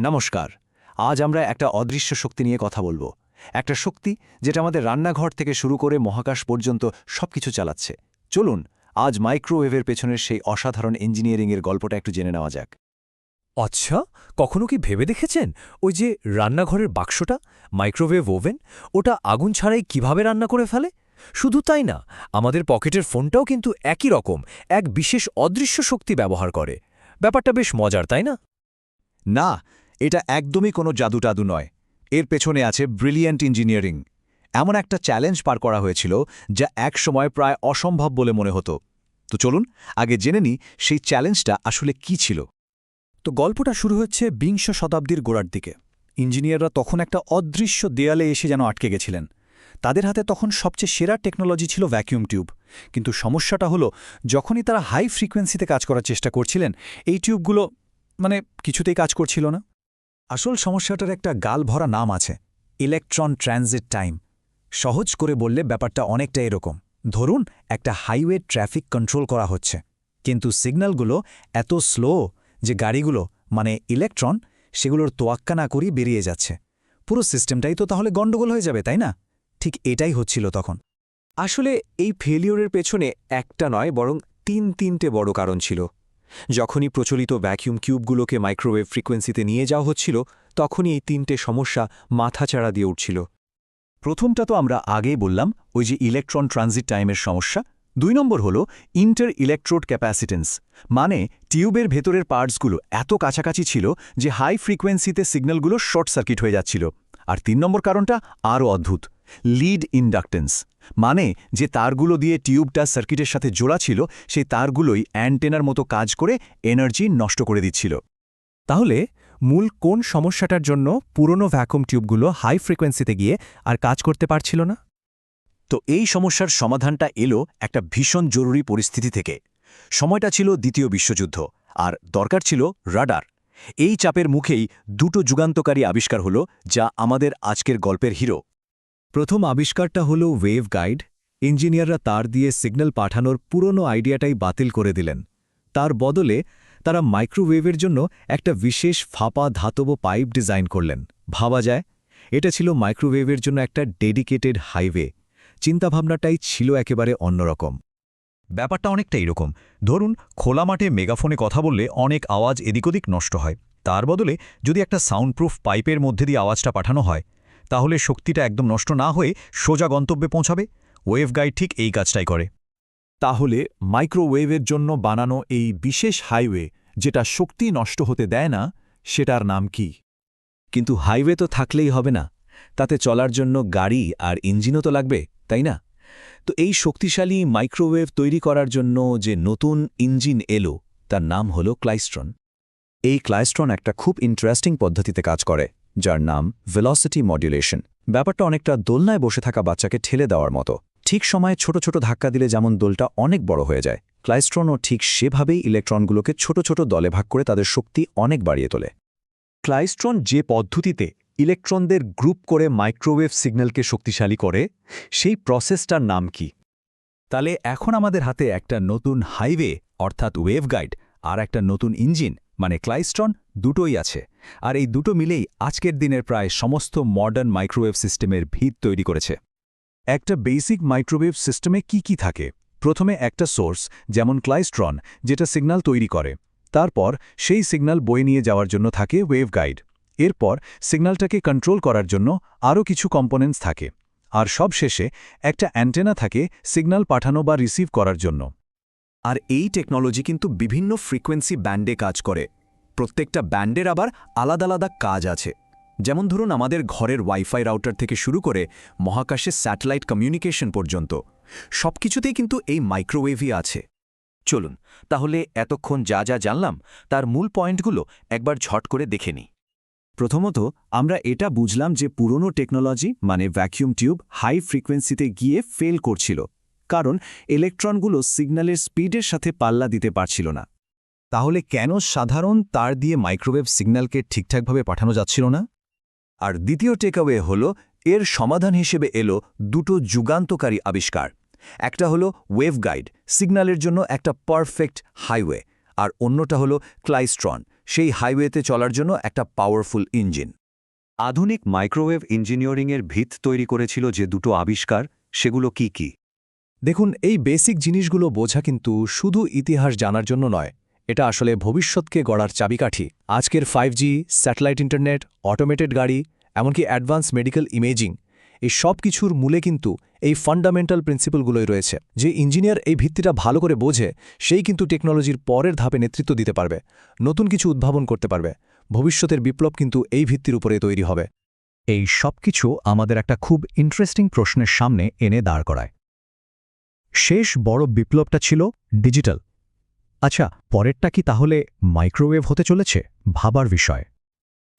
নমস্কার আজ আমরা একটা অদৃশ্য শক্তি নিয়ে কথা বলব। একটা শক্তি যেটা আমাদের রান্নাঘর থেকে শুরু করে মহাকাশ পর্যন্ত সবকিছু চালাচ্ছে। চলুন আজ মাইক্রোওয়েভের পেছনের সেই অসাধারণ ইঞ্জিনিয়ারিংয়ের গল্পটা একটু জেনে নেওয়া যাক। আচ্ছা কখনো কি ভেবে দেখেছেন ওই যে রান্নাঘরের বাক্সটা মাইক্রোওয়েভ ওভেন ওটা আগুন ছাড়াই কীভাবে রান্না করে ফেলে? শুধু তাই না আমাদের পকেটের ফোনটাও কিন্তু একই রকম এক বিশেষ অদৃশ্য শক্তি ব্যবহার করে। ব্যাপারটা বেশ মজার তাই না? না এটা একদমই কোনো জাদুটাদু নয়। এর পেছনে আছে ব্রিলিয়েন্ট ইঞ্জিনিয়ারিং। এমন একটা চ্যালেঞ্জ পার করা হয়েছিল যা এক সময় প্রায় অসম্ভব বলে মনে হতো। তো চলুন, আগে জেনে নিই সেই চ্যালেঞ্জটা আসলে কি ছিল। তো গল্পটা শুরু হচ্ছে বিংশ শতাব্দীর গোড়ার দিকে। ইঞ্জিনিয়াররা তখন একটা অদৃশ্য দেয়ালে এসে যেন আটকে গেছিলেন। তাদের হাতে তখন সবচেয়ে সেরা টেকনোলজি ছিল ভ্যাকিউম টিউব। কিন্তু সমস্যাটা হলো, যখনই তারা হাই ফ্রিকোয়েন্সিতে কাজ করার চেষ্টা করছিলেন, এই টিউবগুলো মানে কিছুতেই কাজ করছিল না। আসল সমস্যাটার একটা গাল ভরা নাম আছে, ইলেকট্রন ট্রানজিট টাইম। সহজ করে বললে ব্যাপারটা অনেকটা এরকম। ধরুন, একটা হাইওয়ে ট্রাফিক কন্ট্রোল করা হচ্ছে, কিন্তু সিগন্যালগুলো এত স্লো যে গাড়িগুলো মানে ইলেকট্রন, সেগুলোর তোয়াক্কা না করেই বেরিয়ে যাচ্ছে। পুরো সিস্টেমটাই তো তাহলে গণ্ডগোল হয়ে যাবে, তাই না? ঠিক এটাই হচ্ছিল তখন। আসলে এই ফেলিওরের পেছনে একটা নয়, বরং তিন তিনটে বড় কারণ ছিল। যখনই প্রচলিত ভ্যাকিউম কিউবগুলোকে মাইক্রোওয়েভ ফ্রিকোয়েন্সিতে নিয়ে যাওয়া হচ্ছিল, তখনই এই তিনটে সমস্যা মাথাচাড়া দিয়ে উঠছিল। প্রথমটা তো আমরা আগেই বললাম, ওই যে ইলেকট্রন ট্রানজিট টাইমের সমস্যা। দুই নম্বর হল ইন্টার ইলেকট্রোড ক্যাপাসিটেন্স মানে টিউবের ভেতরের পার্টসগুলো এত কাছাকাছি ছিল যে হাই ফ্রিকোয়েন্সিতে সিগন্যালগুলো শর্ট সার্কিট হয়ে যাচ্ছিল। আর তিন নম্বর কারণটা আরও অদ্ভুত। লিড ইন্ডাকটেন্স মানে যে তারগুলো দিয়ে টিউবটা সার্কিটের সাথে জোড়া ছিল, সেই তারগুলোই অ্যান্টেনার মতো কাজ করে এনার্জি নষ্ট করে দিচ্ছিল। তাহলে মূল কোন সমস্যাটার জন্য পুরনো ভ্যাকুম টিউবগুলো হাই ফ্রিকোয়েন্সিতে গিয়ে আর কাজ করতে পারছিল না? তো এই সমস্যার সমাধানটা এলো একটা ভীষণ জরুরি পরিস্থিতি থেকে। সময়টা ছিল দ্বিতীয় বিশ্বযুদ্ধ, আর দরকার ছিল রাডার। এই চাপের মুখেই দুটো যুগান্তকারী আবিষ্কার হলো, যা আমাদের আজকের গল্পের হিরো প্রথম আবিষ্কারটা হল ওয়েভ গাইড। ইঞ্জিনিয়াররা তার দিয়ে সিগন্যাল পাঠানোর পুরনো আইডিয়াটাই বাতিল করে দিলেন। তার বদলে তারা মাইক্রোওয়েভের জন্য একটা বিশেষ ফাঁপা ধাতব পাইপ ডিজাইন করলেন। ভাবা যায়, এটা ছিল মাইক্রোওয়েভের জন্য একটা ডেডিকেটেড হাইওয়ে। চিন্তাভাবনাটাই ছিল একেবারে অন্যরকম। ব্যাপারটা অনেকটা এরকম। ধরুন, খোলা মাঠে মেগাফোনে কথা বললে অনেক আওয়াজ এদিক ওদিক নষ্ট হয়। তার বদলে যদি একটা সাউন্ডপ্রুফ পাইপের মধ্যে দিয়ে আওয়াজটা পাঠানো হয় তাহলে শক্তিটা একদম নষ্ট না হয়ে সোজা গন্তব্যে পৌঁছাবে? ওয়েভ গাইড ঠিক এই কাজটাই করে। তাহলে মাইক্রোওয়েভের জন্য বানানো এই বিশেষ হাইওয়ে, যেটা শক্তি নষ্ট হতে দেয় না, সেটার নাম কি? কিন্তু হাইওয়ে তো থাকলেই হবে না। তাতে চলার জন্য গাড়ি আর ইঞ্জিনও তো লাগবে, তাই না? তো এই শক্তিশালী মাইক্রোওয়েভ তৈরি করার জন্য যে নতুন ইঞ্জিন এলো, তার নাম হল ক্লাইস্ট্রন। এই ক্লাইস্ট্রন একটা খুব ইন্টারেস্টিং পদ্ধতিতে কাজ করে। যার নাম ভেলসিটি মডুলেশন ব্যাপারটা অনেকটা দোলনায় বসে থাকা বাচ্চাকে ঠেলে দেওয়ার মতো। ঠিক সময়ে ছোট ছোট ধাক্কা দিলে যেমন দোলটা অনেক বড় হয়ে যায়, ক্লাইস্ট্রনও ঠিক সেভাবেই ইলেকট্রনগুলোকে ছোট ছোট দলে ভাগ করে তাদের শক্তি অনেক বাড়িয়ে তোলে। ক্লাইস্ট্রন যে পদ্ধতিতে ইলেকট্রনদের গ্রুপ করে মাইক্রোওয়েভ সিগন্যালকে শক্তিশালী করে, সেই প্রসেসটার নাম কি? তাহলে এখন আমাদের হাতে একটা নতুন হাইওয়ে, অর্থাৎ ওয়েভ গাইড আর একটা নতুন ইঞ্জিন মানে ক্লাইস্ট্রন দুটোই আছে। আর এই দুটো মিলেই আজকের দিনের প্রায় সমস্ত মডার্ন মাইক্রোওয়েভ সিস্টেমের ভিত তৈরি করেছে। একটা বেসিক মাইক্রোওয়েভ সিস্টেমে কি কি থাকে? প্রথমে একটা সোর্স যেমন ক্লাইস্ট্রন, যেটা সিগন্যাল তৈরি করে। তারপর সেই সিগন্যাল বয়ে নিয়ে যাওয়ার জন্য থাকে ওয়েভ গাইড এরপর সিগন্যালটাকে কন্ট্রোল করার জন্য আরও কিছু কম্পোনেন্টস থাকে। আর সব শেষে একটা অ্যান্টেনা থাকে সিগন্যাল পাঠানো বা রিসিভ করার জন্য। আর এই টেকনোলজি কিন্তু বিভিন্ন ফ্রিকোয়েন্সি ব্যান্ডে কাজ করে। প্রত্যেকটা ব্যান্ডের আবার আলাদা আলাদা কাজ আছে। যেমন ধরুন আমাদের ঘরের ওয়াইফাই রাউটার থেকে শুরু করে মহাকাশে স্যাটেলাইট কমিউনিকেশন পর্যন্ত। সবকিছুতেই কিন্তু এই মাইক্রোওয়েভই আছে। চলুন, তাহলে এতক্ষণ যা যা জানলাম, তার মূল পয়েন্টগুলো একবার ঝট করে দেখে নিই। প্রথমত, আমরা এটা বুঝলাম যে পুরনো টেকনোলজি মানে ভ্যাকিউম টিউব হাই ফ্রিকোয়েন্সিতে গিয়ে ফেল করছিল। কারণ ইলেকট্রনগুলো সিগন্যালের স্পিডের সাথে পাল্লা দিতে পারছিল না। তাহলে কেন সাধারণ তার দিয়ে মাইক্রোওয়েভ সিগন্যালকে ঠিকঠাকভাবে পাঠানো যাচ্ছিল না? আর দ্বিতীয় টেকঅ্যাওয়ে হল, এর সমাধান হিসেবে এলো দুটো যুগান্তকারী আবিষ্কার। একটা হলো ওয়েভ গাইড সিগন্যালের জন্য একটা পারফেক্ট হাইওয়ে। আর অন্যটা হলো ক্লাইস্ট্রন, সেই হাইওয়েতে চলার জন্য একটা পাওয়ারফুল ইঞ্জিন। আধুনিক মাইক্রোওয়েভ ইঞ্জিনিয়ারিংয়ের ভিত তৈরি করেছিল যে দুটো আবিষ্কার, সেগুলো কি কি? দেখুন, এই বেসিক জিনিসগুলো বোঝা কিন্তু শুধু ইতিহাস জানার জন্য নয় এটা আসলে ভবিষ্যৎকে গড়ার চাবিকাঠি। আজকের ফাইভ স্যাটেলাইট ইন্টারনেট অটোমেটেড গাড়ি, এমনকি অ্যাডভান্স মেডিকেল ইমেজিং এই সব কিছুর মূলে কিন্তু এই ফান্ডামেন্টাল প্রিন্সিপালগুলোই রয়েছে। যে ইঞ্জিনিয়ার এই ভিত্তিটা ভালো করে বোঝে, সেই কিন্তু টেকনোলজির পরের ধাপে নেতৃত্ব দিতে পারবে, নতুন কিছু উদ্ভাবন করতে পারবে, ভবিষ্যতের বিপ্লব কিন্তু এই ভিত্তির উপরে তৈরি হবে। এই সব কিছু আমাদের একটা খুব ইন্টারেস্টিং প্রশ্নের সামনে এনে দাঁড় করায়। শেষ বড় বিপ্লবটা ছিল ডিজিটাল আচ্ছা পরেরটা কি তাহলে মাইক্রোওয়েভ হতে চলেছে? ভাবার বিষয়।